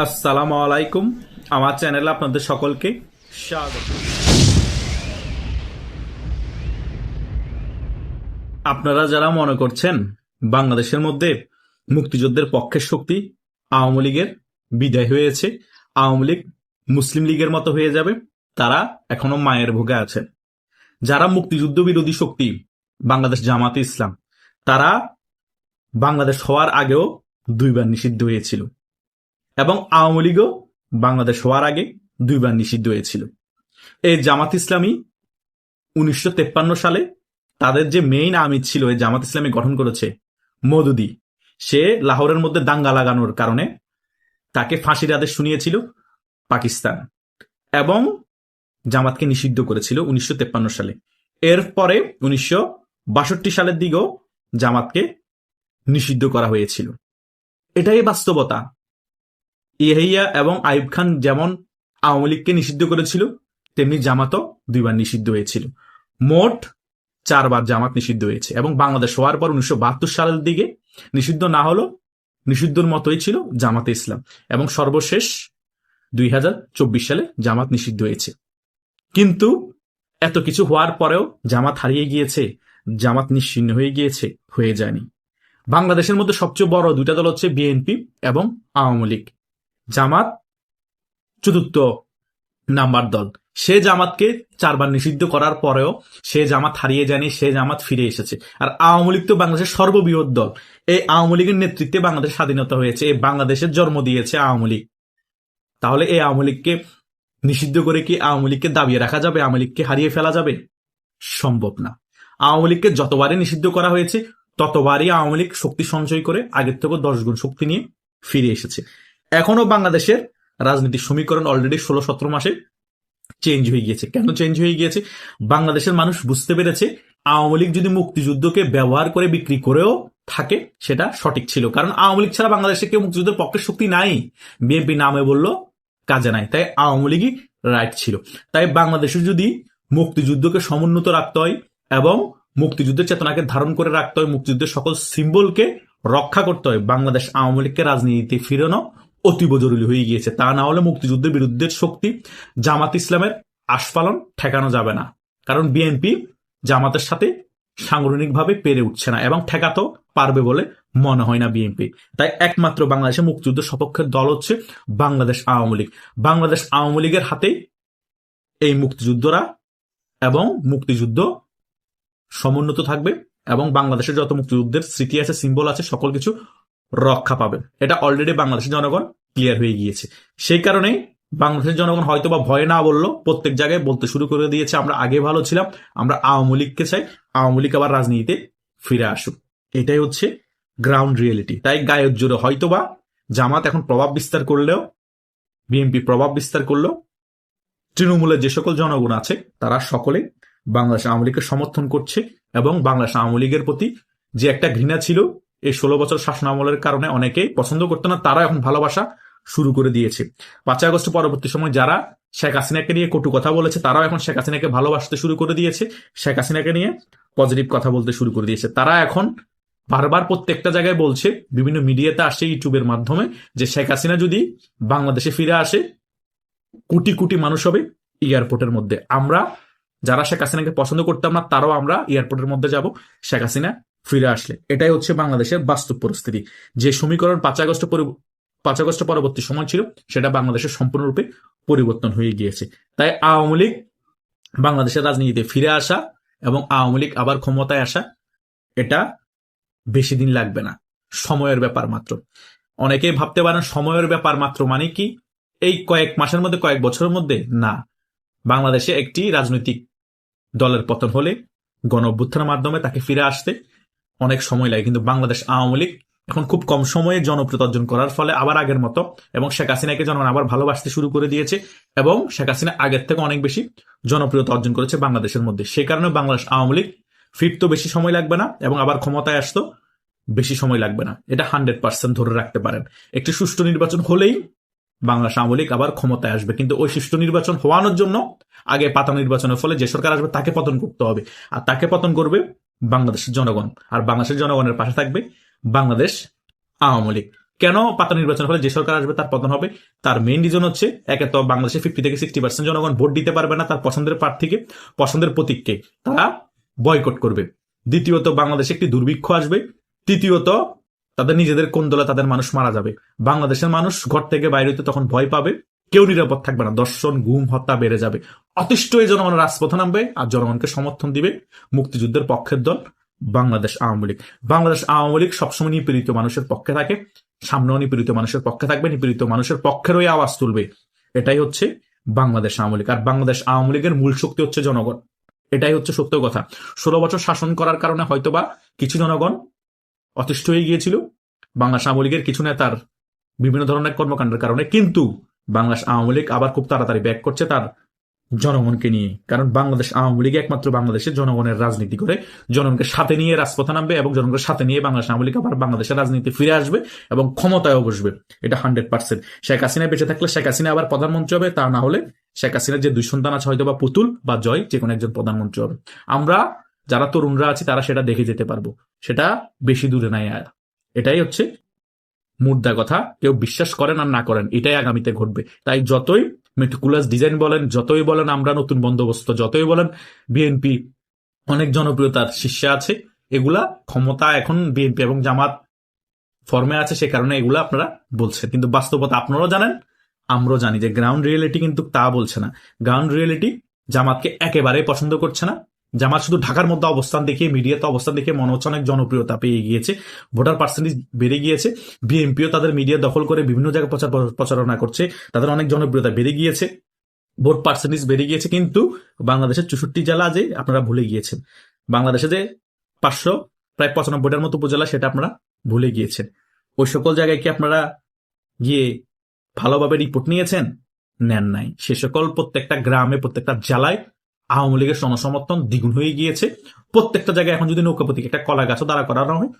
আসসালামু আলাইকুম, আমার চ্যানেলে আপনাদের সকলকে স্বাগত। আপনারা যারা মনে করছেন বাংলাদেশের মধ্যে মুক্তিযুদ্ধের পক্ষের শক্তি আওয়ামী লীগের বিদায় হয়েছে, আওয়ামী লীগ মুসলিম লীগের মতো হয়ে যাবে, তারা এখনও মায়ের ভোগে আছেন। যারা মুক্তিযুদ্ধ বিরোধী শক্তি, বাংলাদেশ জামাতে ইসলাম, তারা বাংলাদেশ হওয়ার আগেও দুইবার নিষিদ্ধ হয়েছিল। এবং আওয়ামী লীগও বাংলাদেশ হওয়ার আগে দুইবার নিষিদ্ধ হয়েছিল। এই জামাত ইসলামী উনিশশো সালে তাদের যে মেইন আমির ছিল, এই জামাত ইসলামী গঠন করেছে মদুদি। সে লাহোরের মধ্যে দাঙ্গা লাগানোর কারণে তাকে ফাঁসির আদেশ শুনিয়েছিল পাকিস্তান এবং জামাতকে নিষিদ্ধ করেছিল উনিশশো সালে। এরপরে উনিশশো বাষট্টি সালের দিকেও জামাতকে নিষিদ্ধ করা হয়েছিল। এটাই বাস্তবতা। ইহিয়া এবং আইব খান যেমন আওয়ামী লীগকে নিষিদ্ধ করেছিল, তেমনি জামাতও দুইবার নিষিদ্ধ হয়েছিল। মোট চারবার জামাত নিষিদ্ধ হয়েছে এবং বাংলাদেশ হওয়ার পর উনিশশো বাহাত্তর সালের দিকে নিষিদ্ধ না হলো নিষিদ্ধর মতোই ছিল জামাতে ইসলাম এবং সর্বশেষ দুই হাজার চব্বিশ সালে জামাত নিষিদ্ধ হয়েছে। কিন্তু এত কিছু হওয়ার পরেও জামাত হারিয়ে গিয়েছে, জামাত নিশ্চিন্ন হয়ে গিয়েছে, হয়ে যায়নি। বাংলাদেশের মধ্যে সবচেয়ে বড় দুইটা দল হচ্ছে বিএনপি এবং আওয়ামী লীগ। জামাত চতুর্থ নাম্বার দল। সে জামাতকে চারবার নিষিদ্ধ করার পরেও সে জামাত হারিয়ে যায়নি, সে জামাত ফিরে এসেছে। আর আওয়ামী লীগ তো বাংলাদেশের সর্ববৃহৎ দল। এই আওয়ামী লীগের নেতৃত্বে বাংলাদেশ স্বাধীনতা হয়েছে, এই বাংলাদেশের জন্ম দিয়েছে আওয়ামী লীগ। তাহলে এই আওয়ামী লীগকে নিষিদ্ধ করে কি আওয়ামী লীগকে দাবিয়ে রাখা যাবে? আওয়ামী লীগকে হারিয়ে ফেলা যাবে? সম্ভব না। আওয়ামী লীগকে যতবারই নিষিদ্ধ করা হয়েছে, ততবারই আওয়ামী লীগ শক্তি সঞ্চয় করে আগের থেকে দশ গুণ শক্তি নিয়ে ফিরে এসেছে। এখনও বাংলাদেশের রাজনীতির সমীকরণ অলরেডি ষোলো, সতেরো মাসে চেঞ্জ হয়ে গিয়েছে। কেন চেঞ্জ হয়ে গিয়েছে? বাংলাদেশের মানুষ বুঝতে পেরেছে, আওয়ামী লীগ যদি মুক্তিযুদ্ধকে ব্যবহার করে বিক্রি করেও থাকে, সেটা সঠিক ছিল। কারণ আওয়ামী লীগ ছাড়া বাংলাদেশে কেউ মুক্তিযুদ্ধের পক্ষে শক্তি নাই। বিএনপি নামে বলল, কাজে নাই। তাই আওয়ামী লীগই রাইট ছিল। তাই বাংলাদেশে যদি মুক্তিযুদ্ধকে সমুন্নত রাখতে হয় এবং মুক্তিযুদ্ধের চেতনাকে ধারণ করে রাখতে হয়, মুক্তিযুদ্ধের সকল সিম্বলকে রক্ষা করতে হয়, বাংলাদেশ আওয়ামী লীগকে রাজনীতিতে ফিরানো অতীব জরুরি হয়ে গিয়েছে। তা না হলে মুক্তিযুদ্ধের বিরুদ্ধে শক্তি, জামাত ইসলামের আস্ফালন ঠেকানো যাবে না। কারণ বিএনপি জামাতের সাথে সাংগঠনিকভাবে পেরে উঠছে না এবং ঠেকাতেও পারবে বলে মনে হয় না বিএনপি। তাই একমাত্র বাংলাদেশের মুক্তিযুদ্ধ সপক্ষের দল হচ্ছে বাংলাদেশ আওয়ামী লীগ। বাংলাদেশ আওয়ামী লীগের হাতেই এই মুক্তিযুদ্ধরা এবং মুক্তিযুদ্ধ সমুন্নত থাকবে এবং বাংলাদেশের যত মুক্তিযুদ্ধের স্মৃতি আছে সিম্বল আছে, সকল কিছু রক্ষা পাবে এটা অলরেডি বাংলাদেশের জনগণ ক্লিয়ার হয়ে গিয়েছে। সেই কারণেই বাংলাদেশের জনগণ হয়তো বা ভয় না বলল প্রত্যেক জায়গায় বলতে শুরু করে দিয়েছে, আমরা আগে ভালো ছিলাম, আমরা আওয়ামী লীগকে চাই, আওয়ামী লীগ আবার রাজনীতিতে ফিরে আসুক। এটাই হচ্ছে গ্রাউন্ড রিয়েলিটি তাই গায়ের জোরে হয়তো বা জামাত এখন প্রভাব বিস্তার করলেও, বিএনপি প্রভাব বিস্তার করলেও, তৃণমূলের যে সকল জনগণ আছে, তারা সকলে বাংলাদেশ আওয়ামী লীগকে সমর্থন করছে এবং বাংলাদেশ আওয়ামী লীগের প্রতি যে একটা ঘৃণা ছিল এই ষোলো বছর শাসন আমলের কারণে অনেকেই পছন্দ করতো না, তারা এখন ভালোবাসা শুরু করে দিয়েছে। পাঁচই আগস্ট পরবর্তী সময় যারা শেখ হাসিনাকে নিয়ে কটু কথা বলেছে, তারাও এখন শেখ হাসিনাকে ভালোবাসতে শুরু করে দিয়েছে। শেখ হাসিনাকে নিয়ে পজিটিভ কথা বলতে শুরু করে দিয়েছে। তারা এখন বারবার প্রত্যেকটা জায়গায় বলছে, বিভিন্ন মিডিয়াতে আসে, ইউটিউবের মাধ্যমে, যে শেখ হাসিনা যদি বাংলাদেশে ফিরে আসে, কোটি কোটি মানুষ হবে এয়ারপোর্টের মধ্যে। আমরা যারা শেখ হাসিনাকে পছন্দ করতাম না, তারাও আমরা এয়ারপোর্টের মধ্যে যাব। শেখ হাসিনা ফিরে আসলে। এটাই হচ্ছে বাংলাদেশের বাস্তব পরিস্থিতি। যে সমীকরণ পাঁচ আগস্ট পাঁচ আগস্ট পরবর্তী সময় ছিল, সেটা বাংলাদেশের সম্পূর্ণরূপে পরিবর্তন হয়ে গিয়েছে। তাই আওয়ামী লীগ বাংলাদেশের রাজনীতিতে ফিরে আসা এবং আওয়ামী লীগ আবার ক্ষমতায় আসা, এটা বেশি দিন লাগবে না। সময়ের ব্যাপার মাত্র। অনেকেই ভাবতে পারেন সময়ের ব্যাপার মাত্র মানে কি? এই কয়েক মাসের মধ্যে, কয়েক বছরের মধ্যে? না। বাংলাদেশে একটি রাজনৈতিক দলের পতন হলে গণ মাধ্যমে তাকে ফিরে আসতে অনেক সময় লাগে। কিন্তু বাংলাদেশ আওয়ামী লীগ এখন খুব কম সময়ে জনপ্রিয়তা অর্জন করার ফলে আবার আগের মতো এবং শেখ হাসিনাকে জনগণ আবার ভালোবাসতে শুরু করে দিয়েছে এবং শেখ হাসিনা আগের থেকে অনেক বেশি জনপ্রিয়তা অর্জন করেছে বাংলাদেশের মধ্যে। সে কারণে বাংলাদেশ আওয়ামী লীগ ফিরতেও বেশি সময় লাগবে না এবং আবার ক্ষমতায় আসতো বেশি সময় লাগবে না। এটা হান্ড্রেড পার্সেন্ট ধরে রাখতে পারেন। একটি সুষ্ঠু নির্বাচন হলেই বাংলাদেশ আওয়ামী লীগ আবার ক্ষমতায় আসবে। কিন্তু ওই সুষ্ঠু নির্বাচন হওয়ানোর জন্য আগে পাতা নির্বাচনের ফলে যে সরকার আসবে তাকে পতন করতে হবে। আর তাকে পতন করবে বাংলাদেশের জনগণ। আর বাংলাদেশের জনগণের পাশে থাকবে বাংলাদেশ আওয়ামী লীগ। কেন পাতা নির্বাচন হলে যে সরকার আসবে তার পতন হবে? তার মেইন রিজন হচ্ছে একে তো বাংলাদেশে ফিফটি থেকে সিক্সটি পার্সেন্ট জনগণ ভোট দিতে পারবে না তার পছন্দের প্রার্থীকে, পছন্দের প্রতীককে। তারা বয়কট করবে। দ্বিতীয়ত বাংলাদেশে একটি দুর্ভিক্ষ আসবে। তৃতীয়ত তাদের নিজেদের কোন দলে তাদের মানুষ মারা যাবে। বাংলাদেশের মানুষ ঘর থেকে বাইরে হতে তখন ভয় পাবে। কেউ নিরাপদ থাকবে না। দর্শন, গুম, হত্যা বেড়ে যাবে। অতিষ্ঠ এই জনগণ রাজপথে নামবে আর জনগণকে সমর্থন দিবে মুক্তিযুদ্ধের পক্ষের দল বাংলাদেশ আওয়ামী লীগ। বাংলাদেশ আওয়ামী লীগ সবসময় নিপীড়িত মানুষের পক্ষে থাকে। সামনেও নিপীড়িত মানুষের পক্ষে থাকবে, নিপীড়িত মানুষের পক্ষের পক্ষেরই আওয়াজ তুলবে। এটাই হচ্ছে বাংলাদেশ আওয়ামী লীগ। আর বাংলাদেশ আওয়ামী লীগের মূল শক্তি হচ্ছে জনগণ। এটাই হচ্ছে সত্য কথা। ষোলো বছর শাসন করার কারণে হয়তোবা কিছু জনগণ অতিষ্ঠ হয়ে গিয়েছিল। বাংলাদেশ আওয়ামী লীগের কিছু নেতার বিভিন্ন ধরনের কর্মকাণ্ডের কারণে। কিন্তু বাংলাদেশ আওয়ামী লীগ আবার খুব তাড়াতাড়ি ব্যাক করছে তার জনগণকে নিয়ে। কারণ বাংলাদেশ আওয়ামী লীগ একমাত্র বাংলাদেশের জনগণের রাজনীতি করে, জনগণকে সাথে নিয়ে রাজপথে নামবে এবং জনগণের সাথে নিয়ে বাংলাদেশ আওয়ামী লীগ আবার বাংলাদেশের রাজনীতি ফিরে আসবে এবং ক্ষমতায় বসবে। এটা হান্ড্রেড পার্সেন্ট। শেখ হাসিনা বেঁচে থাকলে শেখ হাসিনা আবার প্রধানমন্ত্রী হবে, তা না হলে শেখ হাসিনার যে দুই সন্তান আছে হয়তো বা পুতুল বা জয় যে কোনো একজন প্রধানমন্ত্রী হবে। আমরা যারা তরুণরা আছি তারা সেটা দেখে যেতে পারব। সেটা বেশি দূরে নাই আর। এটাই হচ্ছে মুদ্রা কথা কেউ বিশ্বাস করেন আর না করেন, এটাই আগামীতে ঘটবে। তাই যতই মেটিকুলাস ডিজাইন বলেন, যতই বলেন আমরা নতুন বন্দোবস্ত, যতই বলেন বিএনপি অনেক জনপ্রিয়তার শীর্ষে আছে, এগুলা ক্ষমতা এখন বিএনপি এবং জামাত ফর্মে আছে, সে কারণে এগুলো আপনারা বলছেন। কিন্তু বাস্তবতা আপনারাও জানেন, আমরাও জানি যে গ্রাউন্ড রিয়েলিটি কিন্তু তা বলছে না। গ্রাউন্ড রিয়েলিটি জামাতকে একেবারেই পছন্দ করছে না। জামাত শুধু ঢাকার মধ্যে অবস্থান দেখিয়ে, মিডিয়াতে অবস্থান দেখে মনে হচ্ছে অনেক জনপ্রিয়তা পেয়ে গিয়েছে। ভোটার পার্সেন্টেজ বেড়ে গিয়েছে। বিএনপিও তাদের মিডিয়া দখল করে বিভিন্ন জায়গায় প্রচার প্রচারণা করছে। তাদের অনেক জনপ্রিয়তা বেড়ে গিয়েছে। ভোট পার্সেন্টেজ বেড়ে গিয়েছে কিন্তু বাংলাদেশের চৌষট্টি জেলা যে আপনারা ভুলে গিয়েছেন। বাংলাদেশে যে পাঁচশো প্রায় পঁচানব্বইটার মতো উপজেলা সেটা আপনারা ভুলে গিয়েছেন। ওই সকল জায়গায় কি আপনারা গিয়ে ভালোভাবে রিপোর্ট নিয়েছেন? নেন নাই। সে সকল প্রত্যেকটা গ্রামে, প্রত্যেকটা জেলায় আওয়ামী লীগের জনসমর্থন দ্বিগুণ হয়ে গিয়েছে। প্রত্যেকটা জায়গায় এখন যদি নৌকা প্রতীক, একটা কলা গাছও দাঁড়া করানো হয়,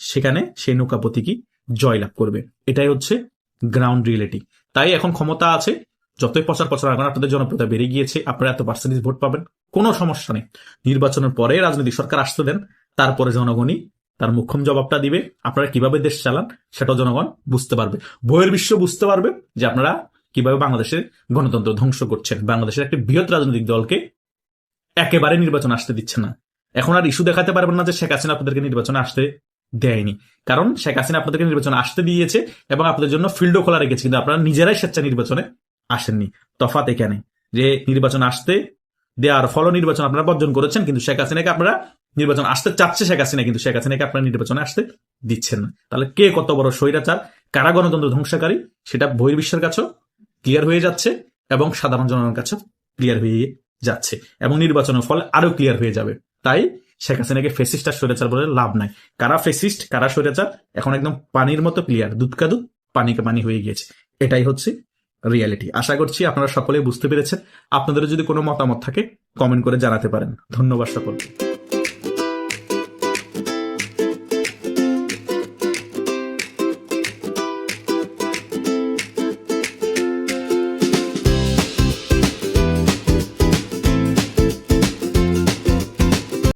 সেখানে সেই নৌকা প্রতীকই জয়লাভ করবে। এটাই হচ্ছে গ্রাউন্ড রিয়েলিটি তাই এখন ক্ষমতা আছে, যতই প্রচার প্রচার এখন আপনাদের জনপ্রিয়তা বেড়ে গিয়েছে, আপনারা এত পার্সেন্টেজ ভোট পাবেন, কোনো সমস্যা নেই। নির্বাচনের পরে রাজনৈতিক সরকার আসতে দেন, তারপরে জনগণই তার মুখ্যম জবাবটা দিবে, আপনারা কীভাবে দেশ চালান সেটাও জনগণ বুঝতে পারবে। বইয়ের বিশ্ব বুঝতে পারবে যে আপনারা কীভাবে বাংলাদেশের গণতন্ত্র ধ্বংস করছেন। বাংলাদেশের একটি বৃহৎ রাজনৈতিক দলকে একেবারে নির্বাচন আসতে দিচ্ছে না। এখন আর ইস্যু দেখাতে পারবেন না যে শেখ হাসিনা আপনাদেরকে নির্বাচনে আসতে দেয়নি। কারণ শেখ হাসিনা আপনাদেরকে নির্বাচনে আসতে দিয়েছে এবং আপনাদের জন্য ফিল্ডও খোলা রেখেছে, কিন্তু আপনারা নিজেরাই স্বেচ্ছা নির্বাচনে আসেননি। তফাত এখানে যে নির্বাচন আসতে দেওয়ার ফল নির্বাচন আপনারা বর্জন করেছেন, কিন্তু শেখ হাসিনাকে আপনারা নির্বাচন আসতে চাচ্ছে শেখ হাসিনা, কিন্তু শেখ হাসিনাকে আপনারা নির্বাচনে আসতে দিচ্ছেন না। তাহলে কে কত বড় স্বৈরাচার? কারা গণতন্ত্র ধ্বংসকারী? সেটা বহির্বিশ্বের কাছেও ক্লিয়ার হয়ে যাচ্ছে এবং সাধারণ জনগণের কাছেও ক্লিয়ার হয়ে যাচ্ছে এবং নির্বাচনের ফল আরও ক্লিয়ার হয়ে যাবে। তাই শেখ হাসিনাকে ফেসিস্ট আর স্বৈরাচার বলে লাভ নাই। কারা ফেসিস্ট কারা স্বৈরাচার? এখন একদম পানির মতো ক্লিয়ার দুধকা দুধ পানিকে পানি হয়ে গিয়েছে। এটাই হচ্ছে রিয়ালিটি আশা করছি আপনারা সকলে বুঝতে পেরেছেন। আপনাদের যদি কোনো মতামত থাকে কমেন্ট করে জানাতে পারেন। ধন্যবাদ সকলকে।